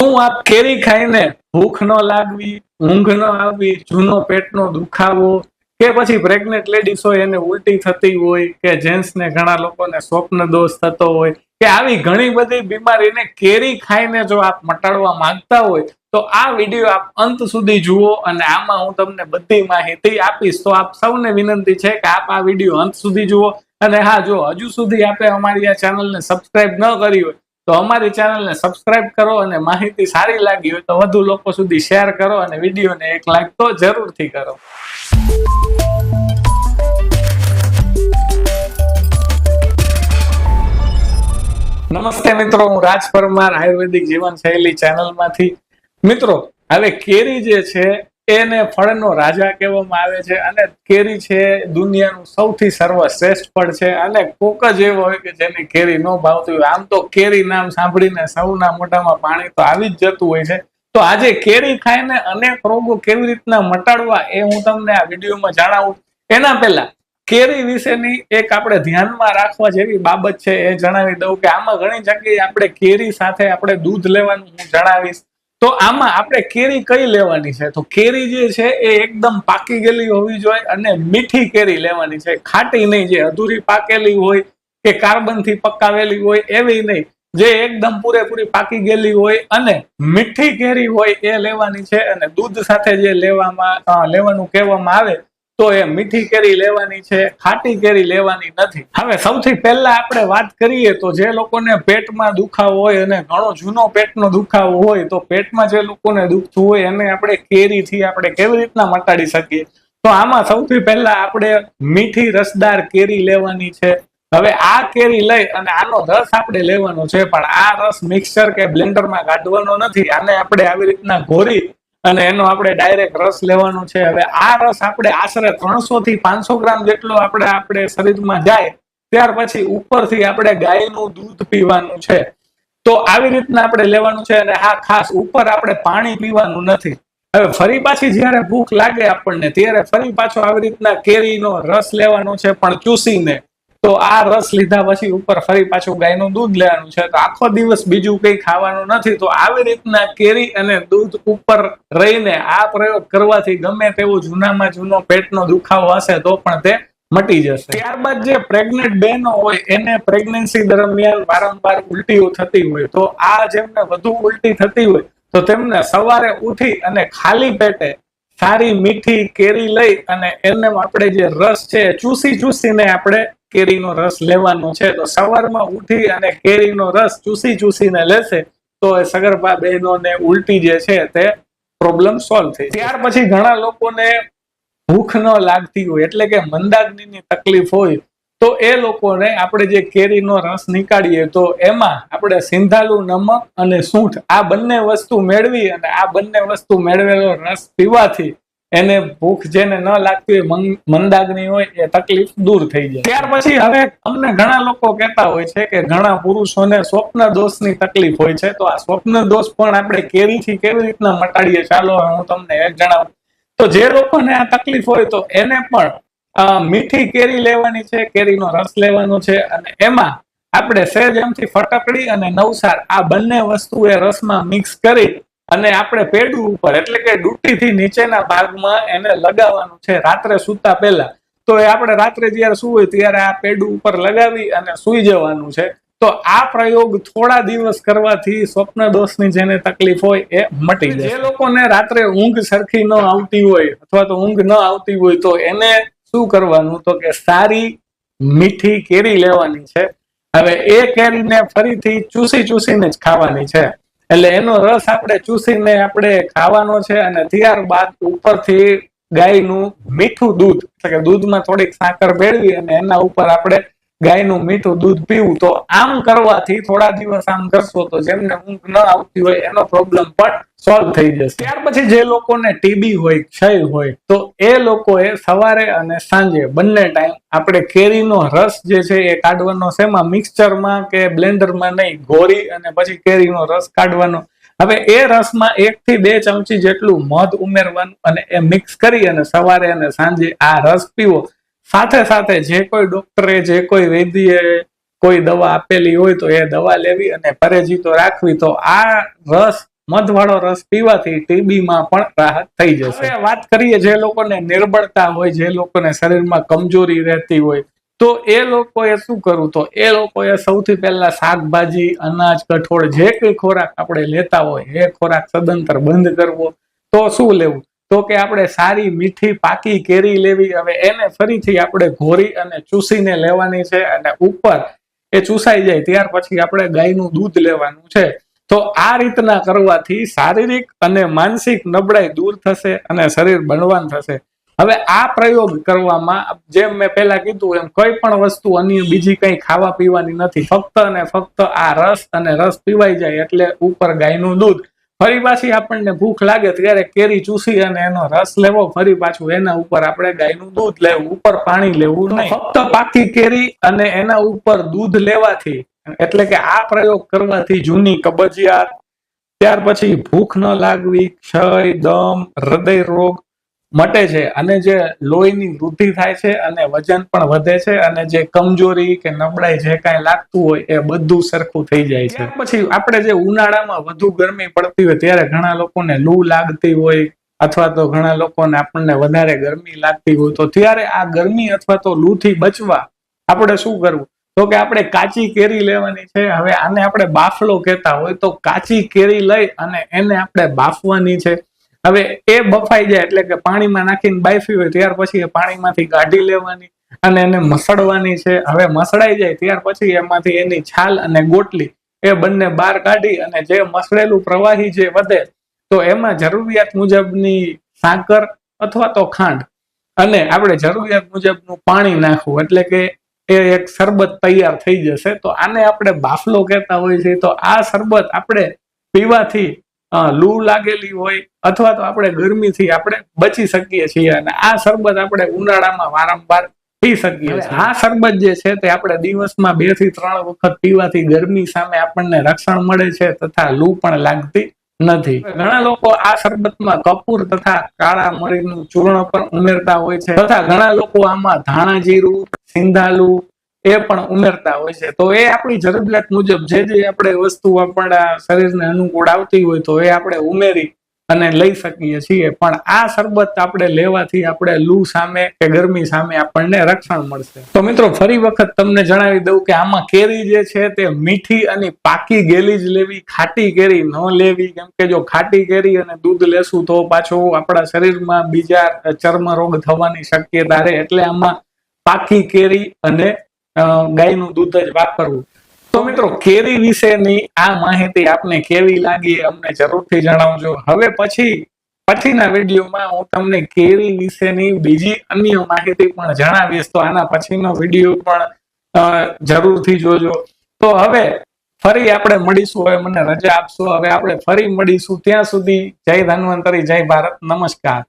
શું આપ કેરી ખાઈને ભૂખ ન લાગવી, ઊંઘ ન આવવી, જૂનો પેટનો દુખાવો કે પછી પ્રેગ્નેન્ટ લેડીઝ હોય એને ઉલટી થતી હોય કે જેન્ટ્સને ઘણા લોકોને સ્વપ્ન દોષ થતો હોય કે આવી ઘણી બધી બીમારીને કેરી ખાઈને જો આપ મટાડવા માંગતા હોય તો આ વીડિયો આપ અંત સુધી જુઓ અને આમાં હું તમને બધી માહિતી આપીશ. તો આપ સૌને વિનંતી છે કે આપ આ વીડિયો અંત સુધી જુઓ અને હા, જો હજુ સુધી આપે અમારી આ ચેનલને સબસ્ક્રાઇબ ન કરી હોય તો અમારી ચેનલને સબસ્ક્રાઇબ કરો અને માહિતી સારી લાગી હોય તો વધુ લોકો સુધી શેર કરો અને વિડીયોને એક લાઈક તો જરૂરથી કરો. નમસ્તે મિત્રો, હું રાજ પરમાર, આયુર્વેદિક જીવન શૈલી ચેનલમાંથી મિત્રો, હવે કેરી જે છે એને ફળનો રાજા કહેવામાં આવે છે અને કેરી છે, દુનિયાનું સૌથી સર્વશ્રેષ્ઠ ફળ છે અને કોક જ એવો હોય કે જેની કેરી ન ભાવતી હોય. આમ તો કેરી નામ સાંભળીને સૌના મોઢામાં પાણી તો આવી જ જતું હોય છે. તો આજે કેરી ખાઈને અનેક રોગો કેવી રીતના મટાડવા એ હું તમને આ વિડીયોમાં જણાવું. એના પહેલા, કેરી વિશેની એક આપણે ધ્યાનમાં રાખવા જેવી બાબત છે એ જણાવી દઉં કે આમાં ઘણી જગ્યાએ આપણે કેરી સાથે આપણે દૂધ લેવાનું હું જણાવીશ. તો આમાં આપણે કેરી કઈ લેવાની છે? તો કેરી જે છે એ એકદમ પાકી ગયેલી હોવી જોઈએ અને મીઠી કેરી લેવાની છે. ખાટી નહીં, જે અધૂરી પાકેલી હોય, કે કાર્બનથી પકાવેલી હોય, એવી નહીં. જે એકદમ પૂરેપૂરી પાકી ગયેલી હોય અને મીઠી કેરી હોય એ લેવાની છે અને દૂધ સાથે જે લેવામાં લેવાનું કહેવામાં આવે તો એ મીઠી કેરી લેવાની છે, ખાટી કેરી લેવાની નથી. હવે સૌથી પહેલા આપણે વાત કરીએ તો જે લોકોને પેટમાં દુખાવો હોય અને ઘણો જૂનો પેટનો દુખાવો હોય, તો પેટમાં જે લોકોને દુખતું હોય એને આપણે કેરીથી આપણે કેવી રીતના મટાડી શકીએ? તો આમાં સૌથી પહેલા આપણે મીઠી રસદાર કેરી લેવાની છે. હવે આ કેરી લઈ અને આનો રસ આપણે લેવાનો છે, પણ આ રસ મિક્સર કે બ્લેન્ડરમાં કાઢવાનો નથી. આને આપણે આવી રીતના ઘોરી અને એનો આપણે ડાયરેક્ટ રસ લેવાનો છે. હવે આ રસ આપણે આશરે ત્રણસો થી પાંચસો ગ્રામ જેટલો આપણે આપણે શરીરમાં જાય, ત્યાર પછી ઉપરથી આપણે ગાયનું દૂધ પીવાનું છે. તો આવી રીતના આપણે લેવાનું છે અને હા, ખાસ ઉપર આપણે પાણી પીવાનું નથી. હવે ફરી પાછી જ્યારે ભૂખ લાગે આપણને, ત્યારે ફરી પાછો આવી રીતના કેરીનો રસ લેવાનો છે, પણ ચૂસીને. તો આ રસ લીધા પછી ઉપર ફરી પાછું ગાયનું દૂધ લેવાનું છે. તો આખો દિવસ બીજું કંઈ ખાવાનું નથી. તો આવી રીતના કેરી અને દૂધ ઉપર રહીને આ પ્રયોગ કરવાથી ગમે તેવો જૂનામાં જૂનો પેટનો દુખાવો હશે તો પણ તે મટી જશે. ત્યારબાદ જે પ્રેગ્નેન્ટ બહેનો હોય, એને પ્રેગ્નન્સી દરમિયાન વારંવાર ઉલટીઓ થતી હોય. તો આ જેમને વધુ ઉલટી થતી હોય, તો તેમને સવારે ઉઠી અને ખાલી પેટે સારી મીઠી કેરી લઈ અને એને આપણે જે રસ છે ચૂસી ચૂસીને આપણે કેરીનો રસ લેવાનો છે, તો સવારમાં ઉઠી અને કેરીનો રસ ચૂસી ચૂસીને લેશે, તો એ સગર્ભા બહેનોને ઉલટી જે છે તે પ્રોબ્લેમ સોલ્વ થઈ ત્યાર પછી ઘણા લોકોને ભૂખ ન લાગતી હોય, એટલે કે મંદાગ્નિની તકલીફ હોય, તો એ લોકોને આપણે જે કેરીનો રસ નીકાળીએ, તો એમાં આપણે સિંધાલુ નમક અને સૂંઠ આ બંને વસ્તુ મેળવી અને આ બંને વસ્તુ મેળવેલો રસ પીવાથી એને ભૂખ જેને ન લાગતી હોય મંદાગ્નિ હોય, એ તકલીફ દૂર થઈ જાય. ત્યાર પછી હવે અમને ઘણા લોકો કહેતા હોય છે કે ઘણા પુરુષોને સ્વપ્ન દોષની તકલીફ હોય છે. તો આ સ્વપ્ન દોષ પણ આપણે કેરીથી કેવી રીતના મટાડીએ? ચાલો, હું તમને એક જણાવું. તો જે લોકોને આ તકલીફ હોય તો એને પણ મીઠી કેરી લેવાની છે, કેરીનો રસ લેવાનો છે અને એમાં આપણે સહેજ એમથી ફટકડી અને નવસાર આ બંને વસ્તુ એ રસમાં મિક્સ કરી અને આપણે પેડું ઉપર એટલે કે ડૂટીથી નીચેના ભાગમાં એને લગાવવાનું છે રાત્રે સૂતા પહેલા. તો એ આપણે રાત્રે જ્યારે હોય ત્યારે આ પેડું ઉપર લગાવી અને સૂઈ જવાનું છે. તો આ પ્રયોગ થોડા દિવસ કરવાથી સ્વપ્ન દોષની જેને તકલીફ હોય એ મટી જાય જે લોકોને રાત્રે ઊંઘ સરખી ન આવતી હોય અથવા તો ઊંઘ ન આવતી હોય તો એને શું કરવાનું? તો કે સારી મીઠી કેરી લેવાની છે. હવે એ કેરીને ફરીથી ચૂસી ચૂસીને જ ખાવાની છે. એટલે એનો રસ આપણે ચૂસીને આપણે ખાવાનો છે અને ત્યારબાદ ઉપરથી ગાયનું મીઠું દૂધ, એટલે કે દૂધમાં થોડીક સાકર ભેળવી અને એના ઉપર આપણે ગાયનું મીઠું દૂધ પીવું તો આમ કરવાથી થોડા દિવસ આમ કરશો તો જેમને ઊંઘ ન આવતી હોય એનો પ્રોબ્લેમ પણ સોલ્વ થઈ જશે. ત્યાર પછી જે લોકોને ટીબી હોય, ક્ષય હોય, તો એ લોકોએ સવારે અને સાંજે બંને ટાઈમ આપણે કેરીનો રસ જે છે એ કાઢવાનો શેમાં મિક્સચરમાં કે બ્લેન્ડરમાં નહીં ઘોરી અને પછી કેરીનો રસ કાઢવાનો. હવે એ રસમાં એક થી બે ચમચી જેટલું મધ ઉમેરવાનું અને એ મિક્સ કરી અને સવારે અને સાંજે આ રસ પીવો. સાથે સાથે જે કોઈ ડોક્ટરે જે કોઈ વૈદ્યએ કોઈ દવા આપેલી હોય તો એ દવા લેવી અને પરેજી તો રાખવી, તો આ રસ, મધવાળો રસ પીવાથી ટીબીમાં પણ રાહત થઈ જશે. વાત કરીએ જે લોકોને નિર્બળતા હોય, જે લોકોને શરીરમાં કમજોરી રહેતી હોય, તો એ લોકોએ શું કરવું? તો એ લોકોએ સૌથી પહેલા શાકભાજી, અનાજ, કઠોળ જે કઈ ખોરાક આપણે લેતા હોય, એ ખોરાક સદંતર બંધ કરવો. તો શું લેવું? તો કે આપણે સારી મીઠી પાકી કેરી લેવી, હવે એને ફરીથી આપણે ઘોરી અને ચૂસીને લેવાની છે અને ઉપર એ ચૂસાઈ જાય, ત્યાર પછી આપણે ગાયનું દૂધ લેવાનું છે. તો આ રીતના કરવાથી શારીરિક અને માનસિક નબળાઈ દૂર થશે અને શરીર બળવાન થશે. હવે આ પ્રયોગ કરવામાં, જેમ મેં પહેલા કીધું, એમ કોઈ પણ વસ્તુ અન્ય બીજી કઈ ખાવા પીવાની નથી. ફક્ત અને ફક્ત આ રસ અને રસ પીવાઈ જાય એટલે ઉપર ગાયનું દૂધ. ફરી પાછી આપણને ભૂખ લાગે ત્યારે કેરી ચૂસી અને એનો રસ લેવો. ફરી પાછું એના ઉપર આપણે ગાયનું દૂધ લેવું. ઉપર પાણી લેવું નહીં. ફક્ત પાકી કેરી અને એના ઉપર દૂધ લેવાથી, એટલે કે આ પ્રયોગ કરવાથી જૂની કબજિયાત, ત્યાર પછી ભૂખ ન લાગવી, ક્ષય, દમ, હૃદય રોગ મટે છે અને જે લોહીની વૃદ્ધિ થાય છે અને વજન પણ વધે છે અને જે કમજોરી કે નબળાઈ જે કાંઈ લાગતું હોય એ બધું સરખું થઈ જાય છે. પછી આપણે જે ઉનાળામાં વધુ ગરમી પડતી હોય ત્યારે ઘણા લોકોને લૂ લાગતી હોય અથવા તો ઘણા લોકોને આપણને વધારે ગરમી લાગતી હોય તો ત્યારે આ ગરમી અથવા તો લૂથી બચવા આપણે શું કરવું? તો કે આપણે કાચી કેરી લેવાની છે. હવે આને આપણે બાફલો કહેતા હોય તો કાચી કેરી લઈ અને એને આપણે બાફવાની છે. હવે એ બફાઈ જાય એટલે કે પાણીમાં નાખીને બાફી હોય ત્યાર પછી એ પાણીમાંથી કાઢી લેવાની અને એને મસળવાની છે. હવે મસળાઈ જાય ત્યાર પછી એમાંથી એની છાલ અને ગોટલી એ બંને બહાર કાઢી અને જે મસળેલું પ્રવાહી જે વધે તો એમાં જરૂરિયાત મુજબની સાકર અથવા તો ખાંડ. અને આપણે જરૂરિયાત મુજબનું પાણી નાખવું એટલે કે એ એક શરબત તૈયાર થઈ જશે. તો આને આપણે બાફલો કહેતા હોય છે. તો આ શરબત આપણે પીવાથી લૂ લાગેલી હોય અથવા તો આપણે ગરમીથી આપણે બચી શકીએ છીએ અને આ શરબત આપણે ઉનાળામાં વારંવાર પી શકીએ છીએ. આ શરબત જે છે તે આપણે દિવસમાં બેથી ત્રણ વખત પીવાથી ગરમી સામે આપણને રક્ષણ મળે છે તથા લૂ પણ લાગતી નથી. ઘણા લોકો આ શરબતમાં કપૂર તથા કાળા મરીનું ચૂર્ણ પણ ઉમેરતા હોય છે તથા ઘણા લોકો આમાં ધાણા જીરું સિંધાલુ એ પણ ઉમેરતા હોય છે. તો એ આપણી જરૂરિયાત મુજબ જે જે આપણે વસ્તુ આપણા શરીરને અનુકૂળ આવતી હોય તો એ આપણે ઉમેરી અને લઈ શકીએ છીએ. પણ આ શરબત આપણે લેવાથી આપણે લૂ સામે કે ગરમી સામે આપણને રક્ષણ મળશે. તો મિત્રો, ફરી વખત તમને જણાવી દઉં કે આમાં કેરી જે છે તે મીઠી અને પાકી ગેલી જ લેવી, ખાટી કેરી ન લેવી. કેમ કે જો ખાટી કેરી અને દૂધ લેશું તો પાછું આપણા શરીરમાં બીજા ચર્મ રોગ થવાની શક્યતા રહે. એટલે આમાં પાકી કેરી અને ગાયનું દૂધ જ વાપરવું. તો મિત્રો, કેરી વિશેની આ માહિતી આપને કેવી લાગી અમને જરૂરથી જણાવજો. હવે પછી, પછીના વિડીયોમાં હું તમને કેરી વિશેની બીજી અન્ય માહિતી પણ જણાવીશ. તો આના પછીનો વીડિયો પણ જરૂરથી જોજો. તો હવે, ફરી આપણે મળીશું. હવે મને રજા આપશો. હવે આપણે ફરી મળીશું. ત્યાં સુધી જય ધન્વંતરી, જય ભારત. નમસ્કાર.